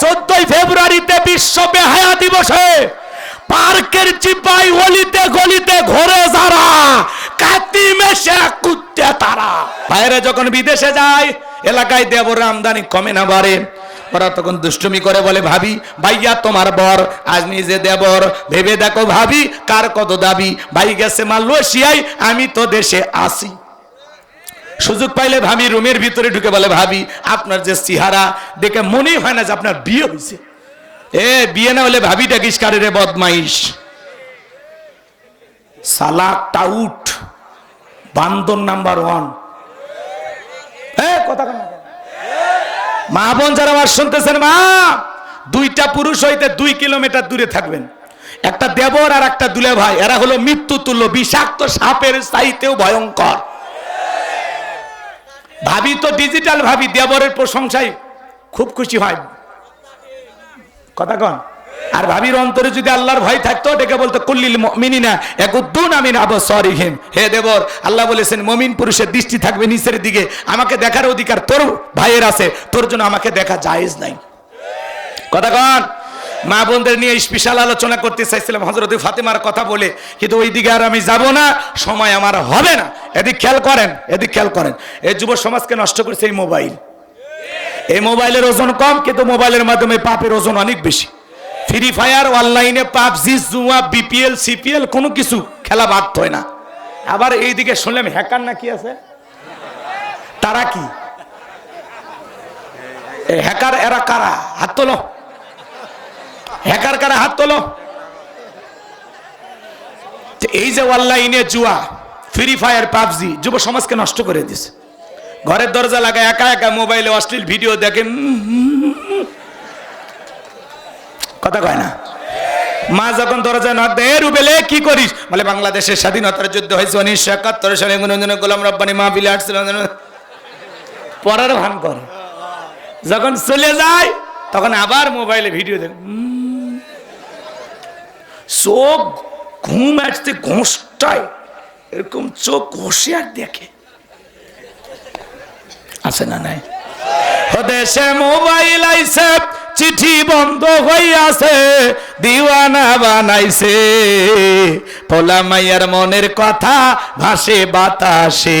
চোদ্দই ফেব্রুয়ারিতে বিশ্ব বেহায়া দিবসে পার্কের চিপাই অলিতে গলিতে ঘোরে যারা, কাতি মেশে কুত্তে তারা। বাইরে যখন বিদেশে যায়, এলাকায় দেবর আমদানি কমে না বাড়ে। ওরা তখন দুষ্টুমি করে বলে, ভাবি, ভাইয়া, তোমার বর, আজ নিজে দেবর, ভেবে দেখো ভাবি, কার কত দাবি? ভাই গেছে মালয়েশিয়ায়, আমি তো দেশে আসি সুযোগ পাইলে ভাবি, রুমের ভিতরে ঢুকে বলে, ভাবি, আপনার যে চেহারা, দেখে মনেই হয় না যে আপনার বিয়ে হয়েছে এ, বিয়ে না হলে ভাবি ডাকিস কারে রে, বদমাইশ? সালাক টাউট বান্দর নাম্বার ওয়ান। কথা মা বোন যারা আমার শুনতেছেন, মা, দুইটা পুরুষ হইতে দুই কিলোমিটার দূরে থাকবেন। একটা দেবর আর একটা দুলে ভাই এরা হলো মৃত্যু তুল্য বিষাক্ত সাপের চাইতেও ভয়ঙ্কর। ভাবি তো ডিজিটাল ভাবি, দেবরের প্রশংসায় খুব খুশি হয়। কথা কন? আর ভাবির অন্তরে যদি আল্লাহর ভয় থাকতো, ডেকে বলতো, কুল্লিল মিনিনা একুদ্দুন আমিন আবসরিহিম। হে দেবর, আল্লাহ বলেছেন, মমিন পুরুষের দৃষ্টি থাকবে নিচের দিকে। আমাকে দেখার অধিকার তোর ভাইয়ের আছে। তোর জন্য আমাকে দেখা জায়েজ নাই। কথা কন? মা বোনদের নিয়ে স্পেশাল আলোচনা করতে চাইছিলাম। হজরত ফাতেমার কথা বলে। কিন্তু ওই দিকে আর আমি যাব না, সময় আমার হবে না। এদিক খেয়াল করেন, এদিক খেয়াল করেন। এই যুব সমাজকে নষ্ট করছে এই মোবাইল। এই মোবাইলের ওজন কম, কিন্তু মোবাইলের মাধ্যমে পাপের ওজন অনেক বেশি। ফ্রি ফায়ার অনলাইনে পাবজি, জুয়া, বিপিএল, সিপিএল, কোনো কিছু খেলা বাদ হয় না। আবার এইদিকে শুনলাম হ্যাকার নাকি আছে? তারা কি? হ্যাকার এরা কারা? হাত তোলো। হ্যাকার কারা হাত তোলো। এই যে অনলাইনে জুয়া ফ্রি ফায়ার পাবজি, যুব সমাজকে নষ্ট করে দিছে। ঘরের দরজা লাগায় একা একা মোবাইলে অশ্লীল ভিডিও দেখেন কথা কয় না? মা যখন দরজা নক দেয় রুবেলে, কি করিস? বলে, বাংলাদেশের স্বাধীনতার যুদ্ধ হয়েছে উনিশশো একাত্তর সালে গোলাম রব্বানি মা বিলে আসছিল পড়ার ভান করে। যখন চলে যায়, তখন আবার মোবাইলে ভিডিও দেখ চোখ ঘুম আসতে ঘোষটায়। এরকম চোখ ঘষে আর দেখে। আছে না নাই? দেশে মোবাইল আইছে, চিঠি বন্ধ হইয়াছে, দিওয়ানা বানাইছে। পোলা মাইয়ার মনের কথা ভাসে বাতাসে।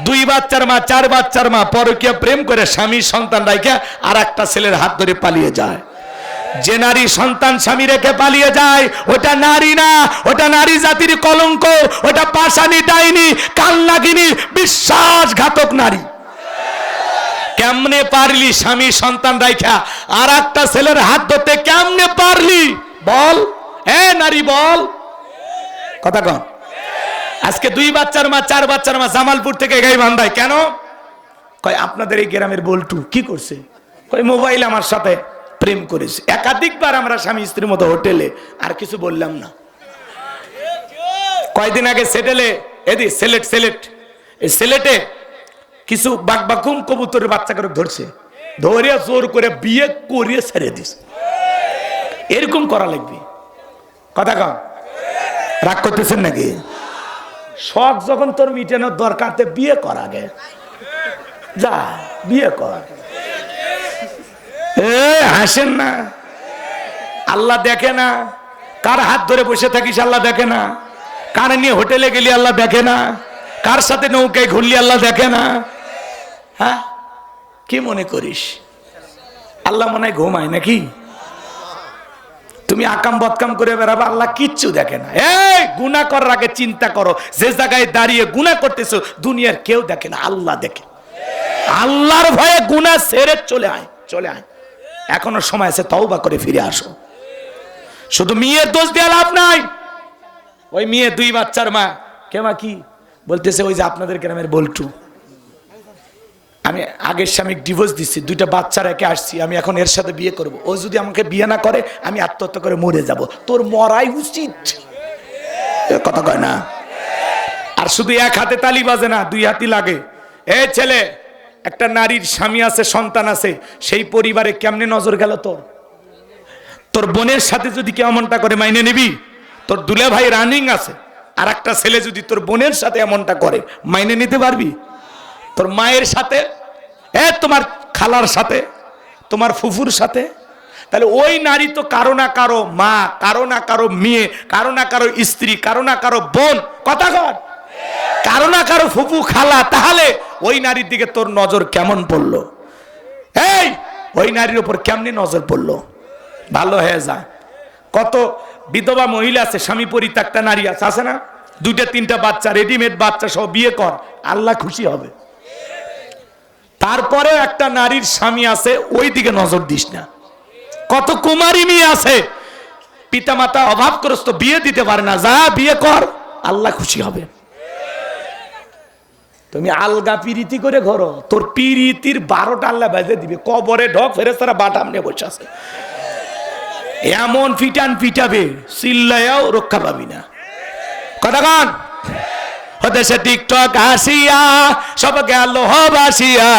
দুই বাচ্চার মা, চার বাচ্চার মা পরকীয় প্রেম করে স্বামী সন্তান রাইখা আর একটা ছেলের হাত ধরে পালিয়ে যায়। যে নারী সন্তান স্বামী রেখে পালিয়ে যায়, ওটা নারী না, ওটা নারী জাতির কলঙ্ক, ওটা পাশানি ডাইনি কান্নাগিনী বিশ্বাসঘাতক নারী। কেমনে পারলি স্বামী সন্তান রাইখা আর একটা ছেলের হাত ধরতে কেমনে পারলি? বল। এ নারী, বল। কথা কন। আজকে দুই বাচ্চার মা, চার বাচ্চার মা জামালপুর থেকে গাই বান্ধায় কেন? কয়, আপনাদের এই গ্রামের বল্টু কি করছে? কয়, মোবাইল আমার সাথে প্রেম করেছে। একাধিকবার আমরা স্বামী স্ত্রীর মতো হোটেলে, আর কিছু বললাম না। কয়দিন আগে সেটেলে, এদি, সেলেট সেলেট। এই সেলেটে কিছু বাকবাকুম কবুতরের বাচ্চা করে ধরছে। ধরে জোর করে বিয়ে করিয়ে ছেড়ে দিস এরকম করা লাগবে। কথা কম রাগ করতেছেন নাকি? শখ যখন তোর মিটানোর দরকার বিয়ে কর আগে। যা, বিয়ে কর। এ, হাসেন না। আল্লাহ দেখে না। কার হাত ধরে বসে থাকিস আল্লাহ দেখে না। কার নিয়ে হোটেলে গেলি আল্লাহ দেখে না। কার সাথে নৌকায় ঘুরলি আল্লাহ দেখে না। হ্যাঁ? কি মনে করিস? আল্লাহ মনে হয় ঘুমায় নাকি? তুমি আকাম বদকাম করে বেড়াবে, আল্লাহ কিচ্ছু দেখে না। এই গুণা করার আগে চিন্তা করো, যে জায়গায় দাঁড়িয়ে গুণা করতেছো, দুনিয়ার কেউ দেখে না, আল্লাহ দেখে। আল্লাহর ভয়ে গুণা সেরে চলে আয় চলে আয়। এখনও সময় আছে, তওবা করে ফিরে আসো। শুধু মেয়ের দোষ দিয়ে লাভ নাই। ওই মেয়ে দুই বাচ্চার মা। কে মা কি? বলতেছে, ওই যে আপনাদের গ্রামের বল্টু। আমি আগের স্বামী ডিভোর্স দিচ্ছি দুইটা বাচ্চা রেখে আসছি, আমি এখন এর সাথে বিয়ে করব। ও যদি আমাকে বিয়ে না করে, আমি আত্মহত্যা করে মরে যাব। তোর মরাই উচিত। কথা কয় না? আর শুধু এক হাতে তালি বাজে না, দুই হাতি লাগে। এ ছেলে, একটা নারীর স্বামী আছে, সন্তান আছে, সেই পরিবারে কেমনে নজর গেল তোর? তোর বোনের সাথে যদি কেউ এমনটা করে, মাইনে নিবি? তোর দুলে ভাই রানিং আছে আর একটা ছেলে যদি তোর বোনের সাথে এমনটা করে, মাইনে নিতে পারবি? তোর মায়ের সাথে, এ, তোমার খালার সাথে, তোমার ফুফুর সাথে। তাহলে ওই নারী তো কারও না কারও মা, কারও না কারও মেয়ে, কারও না কারও স্ত্রী, কারও না কারও বোন। কথা কর কারও না কারও ফুফু, খালা, তাহলে ওই নারীর দিকে তোর নজর কেমন পড়ল? এই, ওই নারীর উপর কেমনি নজর পড়ল? ভালো হয়ে যা। কত বিধবা মহিলা আছে, স্বামী পরিত্যক্তা নারী আছে আছে না? দুইটা, তিনটা বাচ্চা রেডিমেড বাচ্চা সব বিয়ে কর, আল্লাহ খুশি হবে। তারপরে একটা নারীর স্বামী আছে ওই দিকে নজর দিস না। কত কুমারী মেয়ে আছে, পিতামাতা অভাবগ্রস্ত, বিয়ে দিতে পারে না। যা বিয়ে কর, আল্লাহ খুশি হবে। তুমি আলগা পিরিতি করে ঘরো, তোর পিরিতির বারোটা আল্লাহ বেজে দিবে। কবরে ঢক ফেরে তারা বাটাম নিয়ে বসে আছে। এমন ফিটান পিটাবে চিল্লায়াও রক্ষা পাবি না। কথা কন। ওদেশে টিকটক আসিয়া, সব গেল বাসিয়া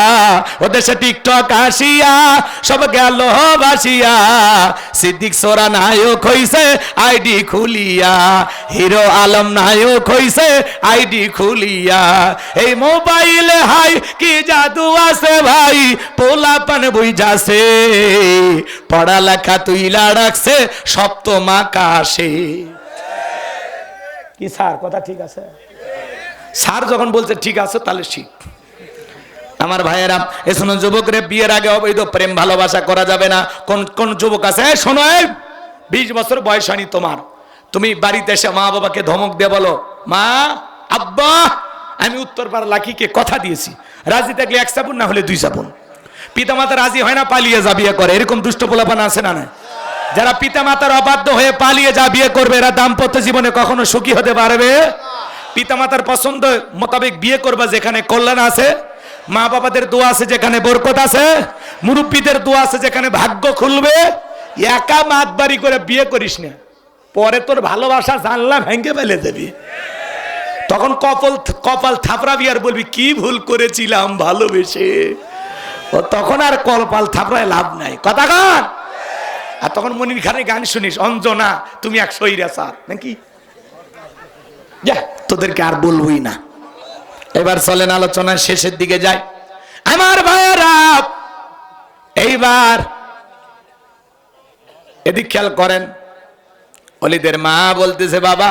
ওদেশে টিকটক আসিয়া, সব গেল বাসিয়া সিদ্দিক সোরা নায়ক হইছে, আইডি খুলিয়া। হিরো আলম নায়ক হইছে, আইডি খুলিয়া। এই মোবাইলে হাই, কি জাদু আছে ভাই? পোলা পান বই যাছে পড়ালেখা তুইলা রাখছে, সপ্তম আকাশে। কি স্যার, কথা ঠিক আছে? স্যার যখন বলছে, ঠিক আছে, তাহলে ঠিক আমার ভাইয়েরা শোনো, যুবকরে বিয়ের আগে অবৈধ প্রেম ভালোবাসা করা যাবে না। কোন কোন যুবক আছে? শোনো বিশ বছর বয়স হয়নি তোমার। তুমি বাড়িতে এসে মা বাবাকে ধমক দিয়ে বলো, মা, আব্বা, আমি উত্তর পাড়া লাকিকে কথা দিয়েছি। রাজি থাকলে এক সাবুন, না হলে দুই সাবুন। পিতামাতা রাজি হয় না, পালিয়ে যা বিয়ে করে। এরকম দুষ্ট পোলাপান আছে না না? যারা পিতামাতার অবাধ্য হয়ে পালিয়ে যা বিয়ে করবে, এরা দাম্পত্য জীবনে কখনো সুখী হতে পারবে? পিতামাতার পছন্দ মোতাবেক বিয়ে করবা যেখানে কল্যাণ আছে মা বাবাদের দোয়া আছে যেখানে বরকত আছে, মুরব্বীদের দোয়া আছে যেখানে ভাগ্য খুলবে, একা মাত বাড়ি করে বিয়ে করিস না। পরে তোর ভালোবাসা জানলা ভেঙে ফেলে দেবি। তখন কপাল কপাল থাপড়াবি আর বলবি, কি ভুল করেছিলাম ভালোবেসে? ও তখন আর কপাল থাপড়ায় লাভ নাই। কথা কন? আর তখন মনির খানে গান শুনিস, অঞ্জনা, তুমি এক স্যার নাকি? যা, তোদেরকে আর বলবই না। এবার চলেন আলোচনার শেষের দিকে যাই। আমার ভাইয়েরা, এইবার এদিক খেয়াল করেন। অলিদের মা বলতেছে, বাবা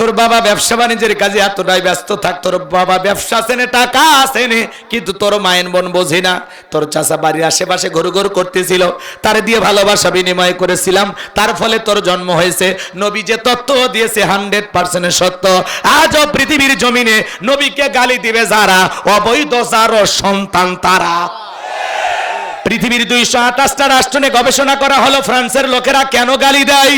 তোর বাবা ব্যবসা বাণিজ্যের কাজে এতটাই ব্যস্ত থাক, তোর বাবা ব্যবসা আসেনে টাকা আসেনে কিন্তু তোর মায়ের বোন বোঝে না। তোর চাষা বাড়ির আশেপাশে ঘুরু ঘুরু করতেছিল, তার দিয়ে ভালোবাসা বিনিময় করেছিলাম, তার ফলে তোর জন্ম হয়েছে। নবী যে তত্ত্ব দিয়েছে হান্ড্রেড পার্সেন্টের সত্য। আজও পৃথিবীর জমিনে নবীকে গালি দিবে যারা? অবৈধ যার সন্তান তারা। পৃথিবীর দুইশো আঠাশটা রাষ্ট্র নিয়ে গবেষণা করা হলো, ফ্রান্সের লোকেরা কেন গালি দেয়?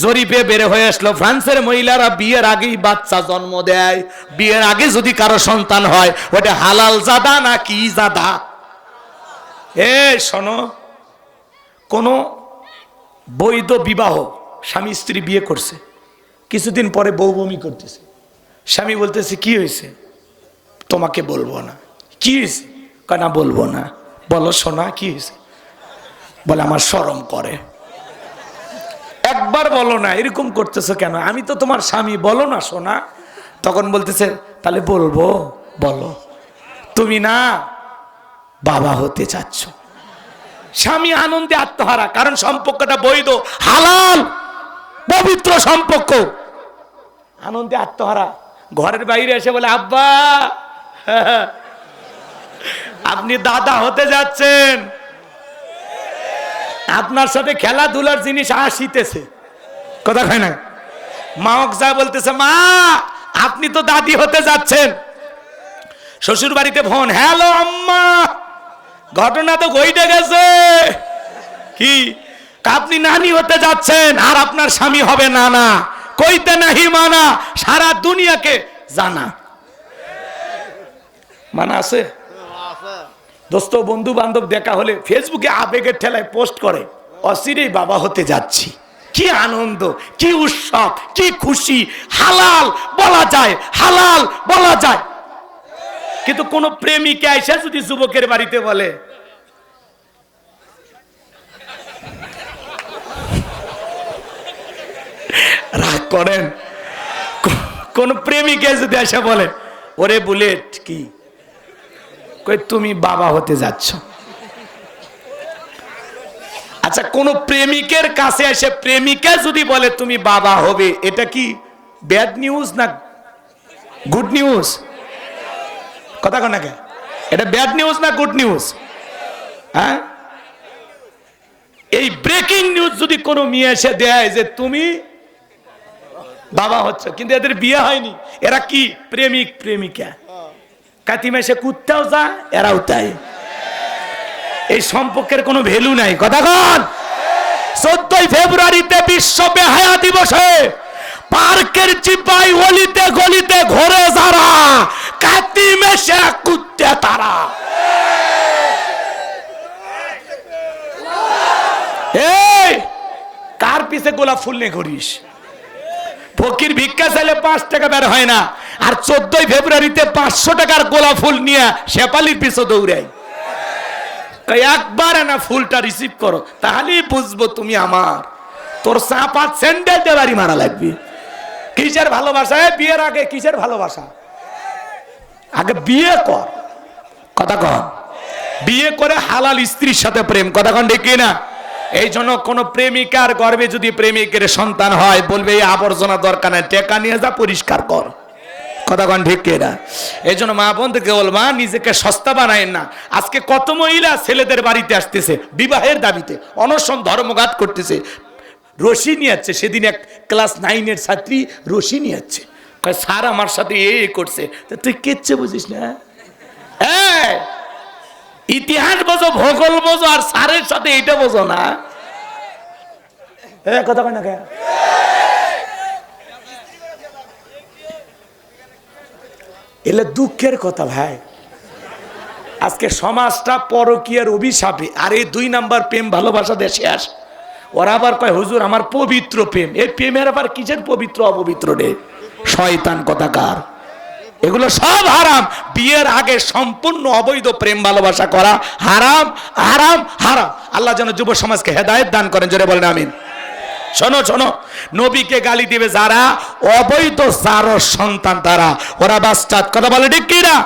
জরিপে বেড়ে হয়ে আসলো, ফ্রান্সের মহিলারা বিয়ের আগেই বাচ্চা জন্ম দেয়। বিয়ের আগে যদি কারও সন্তান হয়, ওটা হালাল জাদা না কি জাদা? এ, শোনো, কোন বৈধ বিবাহ স্বামী স্ত্রী বিয়ে করছে, কিছুদিন পরে বউ বমি করতেছে। স্বামী বলতেছে, কি হয়েছে? তোমাকে বলব না। কি হয়েছে? কয় না বলব না। বলো, শোনা, কি হয়েছে? বলে, আমার শরম করে। একবার বলো না, এরকম করতেছো কেন? আমি তো তোমার স্বামী, বলো না শোনা তখন বলতেছে, তাহলে বলব, বলো। তুমি না বাবা হতে চাচ্ছ। স্বামী আনন্দে আত্মহারা, কারণ সম্পর্কটা বৈধ, হালাল, পবিত্র সম্পর্ক। আনন্দে আত্মহারা। ঘরের বাইরে এসে বলে, আব্বা, আপনি দাদা হতে যাচ্ছেন। আপনার সাথে খেলাধুলার জিনিস আসিতেছে। কথা হয় না? মা যা বলতেছে, মা, আপনি তো দাদি হতে যাচ্ছেন। শ্বশুর বাড়িতে ফোন, হ্যালো আম্মা, ঘটনা তো ঘইটে গেছে। কি, আপনি নানি হতে যাচ্ছেন, আর আপনার স্বামী হবে নানা। কইতে নাহি মানা, সারা দুনিয়াকে জানা। মানা আছে? দোস্ত বন্ধু বান্ধব দেখা হলে ফেসবুকে আবেগের ঠেলায় পোস্ট করে অসিরেই বাবা হতে যাচ্ছি। কি আনন্দ, কি উৎসব, কি খুশি। হালাল বলা যায়, হালাল বলা যায়। কিন্তু কোন প্রেমিকা এসে যদি যুবকের বাড়িতে বলে, রাগ করেন? কোন প্রেমিকা যদি এসে বলে, ওরে বুলেট, কি কই, তুমি বাবা হতে যাচ্ছ। আচ্ছা কোন প্রেমিকের কাছে এসে প্রেমিকা যদি বলে তুমি বাবা হবে, এটা কি ব্যাড নিউজ না গুড নিউজ কথা কন নাকি এটা ব্যাড নিউজ না গুড নিউজ হ্যাঁ? এই ব্রেকিং নিউজ যদি কোনো মেয়ে এসে দেয় যে তুমি বাবা হচ্ছে, কিন্তু এদের বিয়ে হয়নি, এরা কি? প্রেমিক, প্রেমিকা। কাতি মাসে কুত্তাও যা এরাও তাই। এই সম্পর্কের কোনো ভ্যালু নাই। কথা কন। চোদ্দই ফেব্রুয়ারিতে বিশ্ব বেহায়া দিবসে পার্কের চিপাই অলিতে গলিতে ঘোরে যারা, কাতি মেশে কুত্তে তারা। কার পিছে গোলাপ ফুল নিয়ে ঘুরিস? ফকির ভিক্ষা চাইলে পাঁচ টাকা বের হয় না। আর চোদ্দই ফেব্রুয়ারিতে পাঁচশো টাকার গোলাপ ফুল নিয়ে শেপালির পিছে দৌড়াই একবার না ফুলটা রিসিভ করো, তাহলেই বুঝব তুমি আমার। তোর চাপা স্যান্ডেল দিয়ে বাড়ি মারা লাগবে। কিসের ভালোবাসা? বিয়ের আগে কিসের ভালোবাসা? আগে বিয়ে কর। কথা কন। বিয়ে করে হালাল স্ত্রীর সাথে প্রেম। কথা কন ঠিক না এই জন্য কোন প্রেমিকার গর্বে যদি প্রেমিকের সন্তান হয়, বলবে এই আবর্জনা দরকার নাই, টেকা নিয়ে যা, পরিষ্কার কর। কথা কন ঠিক না এই জন্য মা বন্ধুকে বলবা নিজেকে সস্তা বানায় না। আজকে কত মহিলা ছেলেদের বাড়িতে আসতেছে বিবাহের দাবিতে, অনশন ধর্মঘাত করতেছে। রশি নিয়ে যাচ্ছে সেদিন এক ক্লাস নাইনের ছাত্রী রশি নিয়ে যাচ্ছে স্যার আমার সাথে এ করছে। তা তুই কেচ্ছে বুঝিস না? ইতিহাস বোঝো, ভূগোল বোঝো, আর স্যারের সাথে এটা বোঝো না। কথা কয় না এলে দুঃখের কথা ভাই। আজকে সমাজটা পরকীয়ার অভিশাপে। আর এই দুই নাম্বার প্রেম ভালোবাসা দেশে আস। ওরা আবার কয়, হুজুর, আমার পবিত্র প্রেম। এই প্রেমের আবার কিসের পবিত্র, অপবিত্র রে? শয়তান কথাকার। এগুলো সব হারাম। বিয়ের আগে সম্পূর্ণ অবৈধ প্রেম ভালোবাসা করা হারাম হারাম হারাম। আল্লাহ যেন যুব সমাজকে হেদায়েত দান করেন, জোরে বলেন, আমিন। শোনো শোনো। নবীকে গালি দিবে যারা? অবৈধ যারো সন্তান তারা। ওরা বাস্তাদ কথা বলে ঠিক কি না?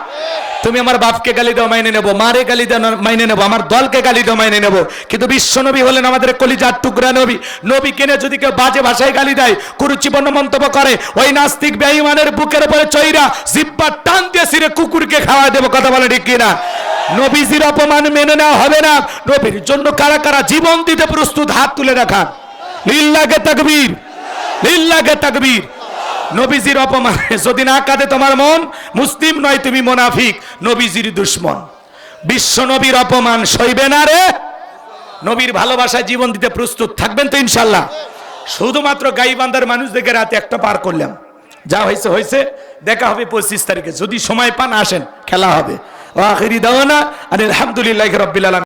তুমি আমার বাপকে গালি দাও, মাইনে নেব। মারে গালি দাও মাইনে নেব। আমার দলকে গালি দাও, মাইনে নেব। কিন্তু বিশ্ব নবী হলেন আমাদের কলিজার টুকরা নবী। নবী কেনে যদি কেউ বাজে ভাষায় গালি দেয় কুরুচিপন্ন মন্তব্য করে, ওই নাস্তিক বেঈমানের বুকের উপরে চৈরা জিব্বা টান দিয়ে সিরে কুকুরকে খাওয়া দেবো। কথা বলে ঠিক কি না? নবীজির অপমান মেনে নেওয়া হবে না। নবীর জন্য কারা কারা জীবন দিতে প্রস্তুত, হাত তুলে রাখান লিল্লাকে তাকবীর লিল্লাকে তাকবীর। নবীজির অপমানে, যদি না কাঁদে তোমার মন, মুসলিম নয় তুমি মোনাফিক, নবীজির দুশ্মন। বিশ্ব নবীর অপমান সইবে না রে। নবীর ভালোবাসায় জীবন দিতে প্রস্তুত থাকবেন তো ইনশাল্লাহ। শুধুমাত্র গাইবান্ধার মানুষদেরকে রাতে একটা পার করলাম। যা হয়েছে হয়েছে। দেখা হবে পঁচিশ তারিখে। যদি সময় পান, আসেন। খেলা হবে। আখেরি দাওয়ানা আলহামদুলিল্লাহ আলম